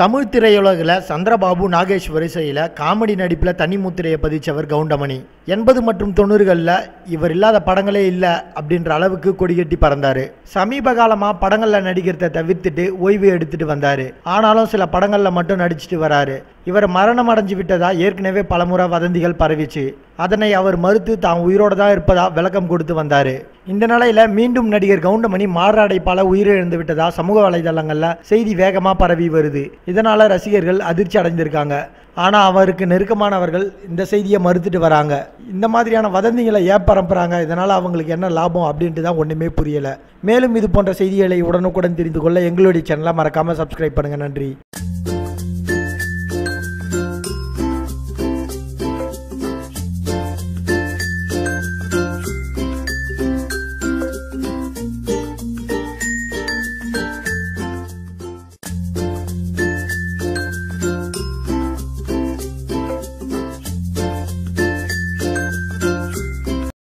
தமிழ் திரையுலகில் சந்திரபாபு நாகேஷ் வரிசையில் காமெடி நடிப்பில் தனி முத்திரையை பதிச்சவர் கவுண்டமணி. எண்பது மற்றும் தொண்ணூறுகளில் இவர் இல்லாத படங்களே இல்லை அப்படின்ற அளவுக்கு கொடிகட்டி பறந்தார். சமீப காலமாக படங்களில் நடிக்கிறத தவிர்த்துட்டு ஓய்வு எடுத்துட்டு வந்தார். ஆனாலும் சில படங்களில் மட்டும் நடிச்சிட்டு வராரு. இவர் மரணம் அடைஞ்சு விட்டதா ஏற்கனவே பலமுறை வதந்திகள் பரவிச்சு. அதனை அவர் மறுத்து தான் உயிரோடு தான் இருப்பதா விளக்கம் கொடுத்து வந்தார். இந்த நிலையில் மீண்டும் நடிகர் கவுண்டமணி மாரடைப்பால உயிரிழந்து விட்டதா சமூக வலைதளங்களில் செய்தி வேகமாக பரவி வருது. இதனால் ரசிகர்கள் அதிர்ச்சி அடைந்திருக்காங்க. ஆனால் அவருக்கு நெருக்கமானவர்கள் இந்த செய்தியை மறுத்துட்டு வராங்க. இந்த மாதிரியான வதந்திகளை ஏன் பரப்புகிறாங்க இதனால் அவங்களுக்கு என்ன லாபம் அப்படின்ட்டு தான் ஒன்றுமே புரியலை. மேலும் இது போன்ற செய்திகளை உடனுக்குடன் தெரிந்து கொள்ள எங்களுடைய சேனலை மறக்காமல் சப்ஸ்கிரைப் பண்ணுங்கள் நன்றி.